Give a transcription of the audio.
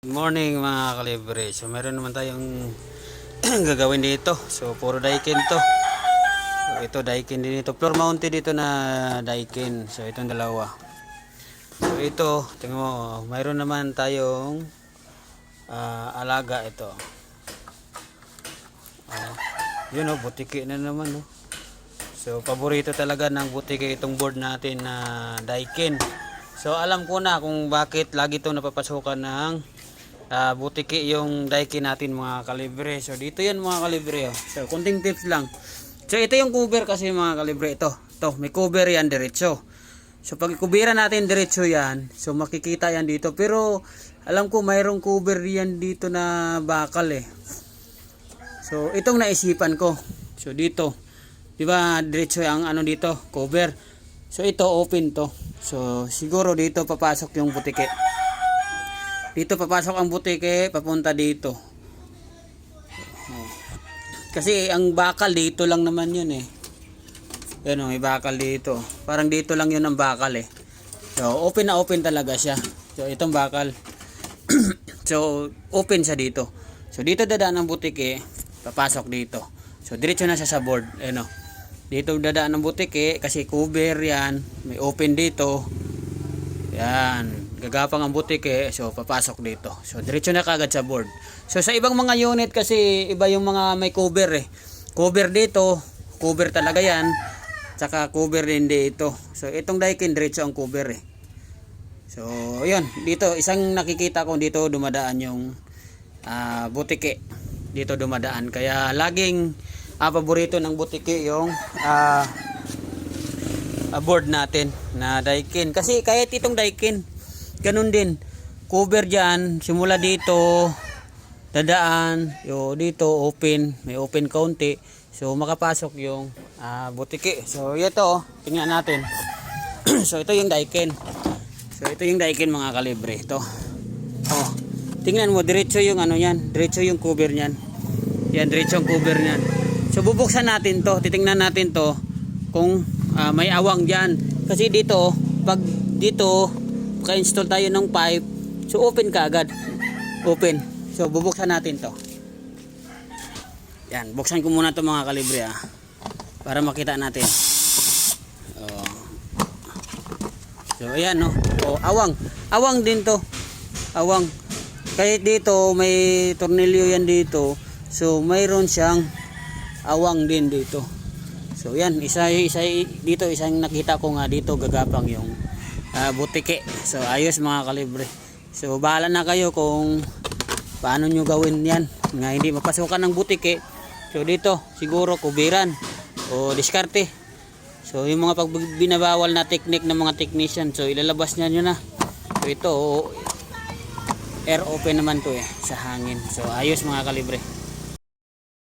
Good morning mga kalibre. So meron naman tayong gagawin dito. So puro daikin to. So ito daikin din ito. Floor mounted dito na daikin. So itong dalawa. So ito, tingnan mo, mayroon naman tayong ah, alaga ito. Ah, yun oh, butiki na naman oh. So paborito talaga ng butiki itong board natin na daikin. So alam ko na kung bakit lagi itong napapasukan ng ah, butiki yung daikin natin mga kalibre. So dito yan mga kalibre. Oh. So kunting tips lang. So ito yung cover kasi mga kalibre ito. Ito, may cover yan diretso. So pag kubira natin diretso yan, so makikita yan dito. Pero alam ko mayroong cover yan dito na bakal eh. So itong naisipan ko. So dito, 'di ba diretso ang ano dito, cover. So ito open to. So siguro dito papasok yung butike. Dito papasok ang butike, papunta dito. Oh. Kasi ang bakal dito lang naman yun eh. Yan o, may bakal dito. Parang dito lang yun ang bakal eh. So, open na open talaga siya. So, itong bakal. so, open siya dito. So, dito dadaan ang butike, papasok dito. So, diretso na siya sa board. Ayan o. Dito dadaan ang butike kasi cover yan. May open dito. Yan. Gagapang ang butike. So, papasok dito. So, diretso na kagad sa board. So, sa ibang mga unit kasi iba yung mga may cover eh. Cover dito. Cover talaga yan. Tsaka cover din dito. So, itong daikin diretso ang cover eh. So, yun. Dito, isang nakikita ko dito dumadaan yung ah, butike. Dito dumadaan. Kaya laging ah, paborito ng butike yung ah, board natin na daikin. Kasi kahit itong daikin, ganun din. Cover dyan, simula dito, dadaan, yo dito open, may open kaunti. So makapasok yung ah, butike. So ito, tingnan natin. so ito yung daikin. So ito yung daikin mga kalibre. Ito. Oh. Tingnan mo, diretso yung ano yan. Diretso yung cover niyan. Yan, diretso yung cover niyan. So bubuksan natin to. Titingnan natin to kung ah, may awang diyan. Kasi dito, pag dito, ka-install tayo ng pipe, so open ka agad. Open. So bubuksan natin to. Yan, buksan ko muna to mga kalibre ah. Para makita natin. Oh. So ayan no. Oh, awang. Awang din to. Awang. Kahit dito may tornilyo yan dito. So mayroon siyang awang din dito. So yan, isa isa dito isang nakita ko nga dito gagapang yung ah, butike. So ayos mga kalibre. So bahala na kayo kung paano nyo gawin yan nga hindi mapasukan ng butike. So dito siguro kubiran o diskarte. So yung mga pag binabawal na technique ng mga technician, so ilalabas niya nyo na. So ito, air open naman to eh, sa hangin. So ayos mga kalibre.